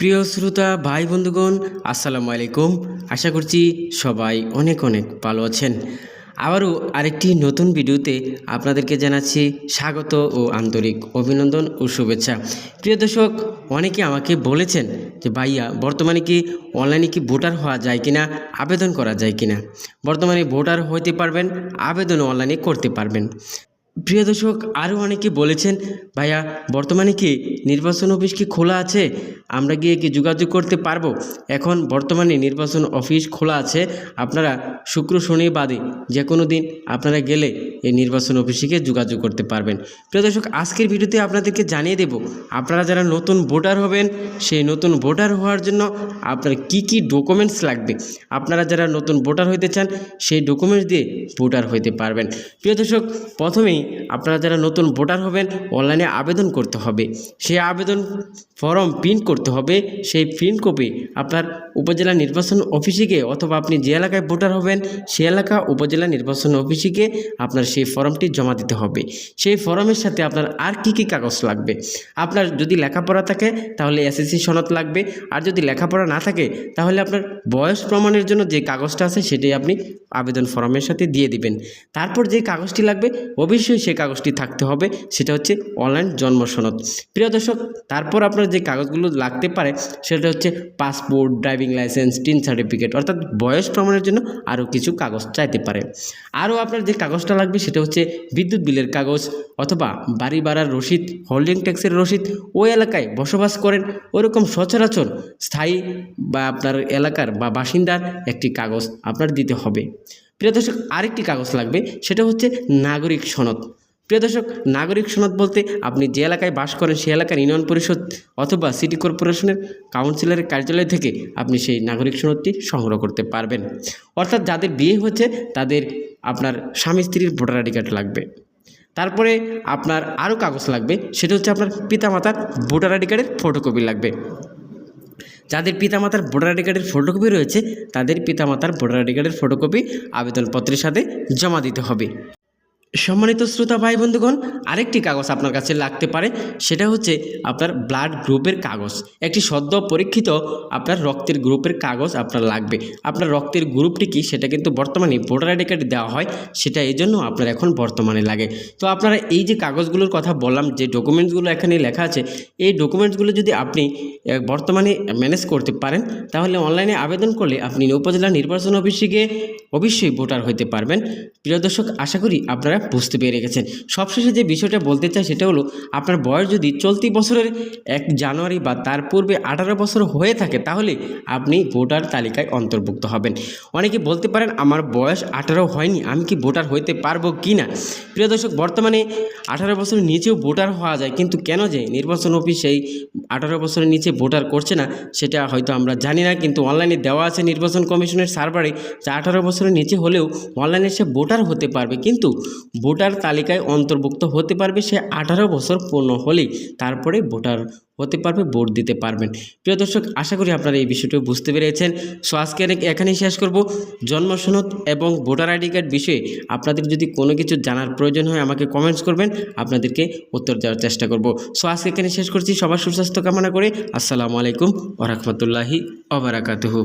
প্রিয় শ্রোতা, ভাই, বন্ধুগণ, আসসালামু আলাইকুম। আশা করছি সবাই অনেক অনেক ভালো আছেন। আবারও আরেকটি নতুন ভিডিওতে আপনাদেরকে জানাচ্ছি স্বাগত ও আন্তরিক অভিনন্দন ও শুভেচ্ছা। প্রিয় দর্শক, অনেকে আমাকে বলেছেন যে, ভাইয়া, বর্তমানে কি অনলাইনে কি ভোটার হওয়া যায় কিনা, আবেদন করা যায় কিনা? বর্তমানে ভোটার হইতে পারবেন আবেদন অনলাইনে করতে পারবেন। প্রিয় দর্শক আরও অনেকে বলেছেন, ভাইয়া, বর্তমানে কি নির্বাচন অফিস কি খোলা আছে? আমরা গিয়ে কি যোগাযোগ করতে পারব? এখন বর্তমানে নির্বাচন অফিস খোলা আছে। আপনারা শুক্র, শনি বাদে যে কোনো দিন আপনারা গেলে এই নির্বাচন অফিসে গিয়ে যোগাযোগ করতে পারবেন। প্রিয় দর্শক, আজকের ভিডিওতে আপনাদেরকে জানিয়ে দেব, আপনারা যারা নতুন ভোটার হবেন, সেই নতুন ভোটার হওয়ার জন্য আপনার কি কি ডকুমেন্টস লাগবে? আপনারা যারা নতুন ভোটার হইতে চান, সেই ডকুমেন্টস দিয়ে ভোটার হইতে পারবেন। প্রিয় দর্শক, প্রথমেই আপনারা যারা নতুন ভোটার হবেন, অনলাইনে আবেদন করতে হবে। সেই আবেদন ফর্ম প্রিন্ট করতে হবে। সেই প্রিন্ট কপি আপনার উপজেলা নির্বাচন অফিসে গিয়ে অথবা আপনি যে এলাকায় ভোটার হবেন সে এলাকা উপজেলা নির্বাচন অফিসে গিয়ে আপনার সেই ফর্মটি জমা দিতে হবে। সেই ফর্মের সাথে আপনার আর কি কি কাগজ লাগবে? আপনার যদি লেখাপড়া থাকে, তাহলে এসএসসি সনদ লাগবে। আর যদি লেখাপড়া না থাকে, তাহলে আপনার বয়স প্রমাণের জন্য যে কাগজটা আছে, সেটাই আপনি আবেদন ফর্মের সাথে দিয়ে দিবেন। তারপর যে কাগজটি লাগবে, অবশ্যই সেই কাগজটি থাকতে হবে। সেটা হচ্ছে অনলাইন জন্ম সনদ। প্রিয় দর্শক, তারপর আপনার যে কাগজগুলো লাগতে পারে, সেটা হচ্ছে passport, driving licence, TIN certificate, অর্থাৎ বয়স প্রমাণের জন্য আরও কিছু কাগজ চাইতে পারে। আরও আপনার যে কাগজটা লাগবে সেটা হচ্ছে বিদ্যুৎ বিলের কাগজ অথবা বাড়ি ভাড়ার রসিদ হোল্ডিং ট্যাক্সের রসিদ। ওই এলাকায় বসবাস করেন ওরকম সচরাচর স্থায়ী বা আপনার এলাকার বা বাসিন্দার একটি কাগজ আপনার দিতে হবে। প্রিয় দর্শক, আরেকটি কাগজ লাগবে, সেটা হচ্ছে নাগরিক সনদ। প্রিয় দর্শক, নাগরিক সনদ বলতে আপনি যে এলাকায় বাস করেন সেই এলাকার ইউনিয়ন পরিষদ অথবা সিটি কর্পোরেশনের কাউন্সিলরের কার্যালয় থেকে আপনি সেই নাগরিক সনদটি সংগ্রহ করতে পারবেন। অর্থাৎ যাদের বিয়ে হচ্ছে তাদের আপনার স্বামী স্ত্রীর ভোটার আইডি কার্ড লাগবে। তারপরে আপনার আরও কাগজ লাগবে, সেটা হচ্ছে আপনার পিতামাতার ভোটার আইডি কার্ডের ফটোকপি লাগবে। যাদের পিতামাতার ভোটার আইডি কার্ডের ফটোকপি রয়েছে, তাদের পিতামাতার ভোটার আইডি কার্ডের ফটোকপি আবেদনপত্রের সাথে জমা দিতে হবে। সম্মানিত শ্রোতা ভাই বন্ধুগণ, আরেকটি কাগজ আপনার কাছে লাগতে পারে। সেটা হচ্ছে আপনার ব্লাড গ্রুপের কাগজ। একটি সদ্য পরীক্ষিত আপনার রক্তের গ্রুপের কাগজ আপনার লাগবে। আপনার রক্তের গ্রুপটি কি? সেটা কিন্তু বর্তমানে ভোটার আইডি কার্ডে দেওয়া হয়। সেটা এই জন্য আপনার এখন বর্তমানে লাগে। তো আপনারা এই যে কাগজগুলোর কথা বললাম, যে ডকুমেন্টসগুলো এখানে লেখা আছে, এই ডকুমেন্টসগুলো যদি আপনি বর্তমানে ম্যানেজ করতে পারেন, তাহলে অনলাইনে আবেদন করলে আপনি উপজেলা নির্বাচন অফিসে গিয়ে অবশ্যই ভোটার হতে পারবেন। প্রিয় দর্শক, আশা করি আপনারা বুঝতে পেরে গেছেন। সবশেষে যে বিষয়টা বলতে চাই সেটা হলো, আপনার বয়স যদি চলতি বছরের এক জানুয়ারি বা তার পূর্বে আঠারো বছর হয়ে থাকে, তাহলে আপনি ভোটার তালিকায় অন্তর্ভুক্ত হবেন। অনেকে বলতে পারেন, আমার বয়স আঠারো হয়নি, আমি কি ভোটার হইতে পারব কি না? প্রিয় দর্শক, বর্তমানে আঠারো বছরের নিচেও ভোটার হওয়া যায়, কিন্তু কেন যে নির্বাচন অফিস এই আঠারো বছরের নিচে ভোটার করছে না, সেটা হয়তো আমরা জানি না, কিন্তু অনলাইনে দেওয়া আছে নির্বাচন কমিশনের সার্ভারে যে আঠারো বছরের নিচে হলেও অনলাইনে সে ভোটার হতে পারবে, কিন্তু ভোটার তালিকায় অন্তর্ভুক্ত হতে পারবে সে আঠারো বছর পূর্ণ হলেই, তারপরে ভোটার হতে পারবে ভোট দিতে পারবেন। প্রিয় দর্শক, আশা করি আপনারা এই বিষয়টি বুঝতে পেরেছেন। সো আজকে এখানেই শেষ করব। জন্ম সনদ এবং ভোটার আইডি কার্ড বিষয়ে আপনাদের যদি কোনো কিছু জানার প্রয়োজন হয়, আমাকে কমেন্টস করবেন। আপনাদেরকে উত্তর দেওয়ার চেষ্টা করব। সো আজকে এখানে শেষ করছি। সবার সুস্বাস্থ্য কামনা করে। আসসালামু আলাইকুম ওরহমতুল্লাহি ওবরাকাতুহু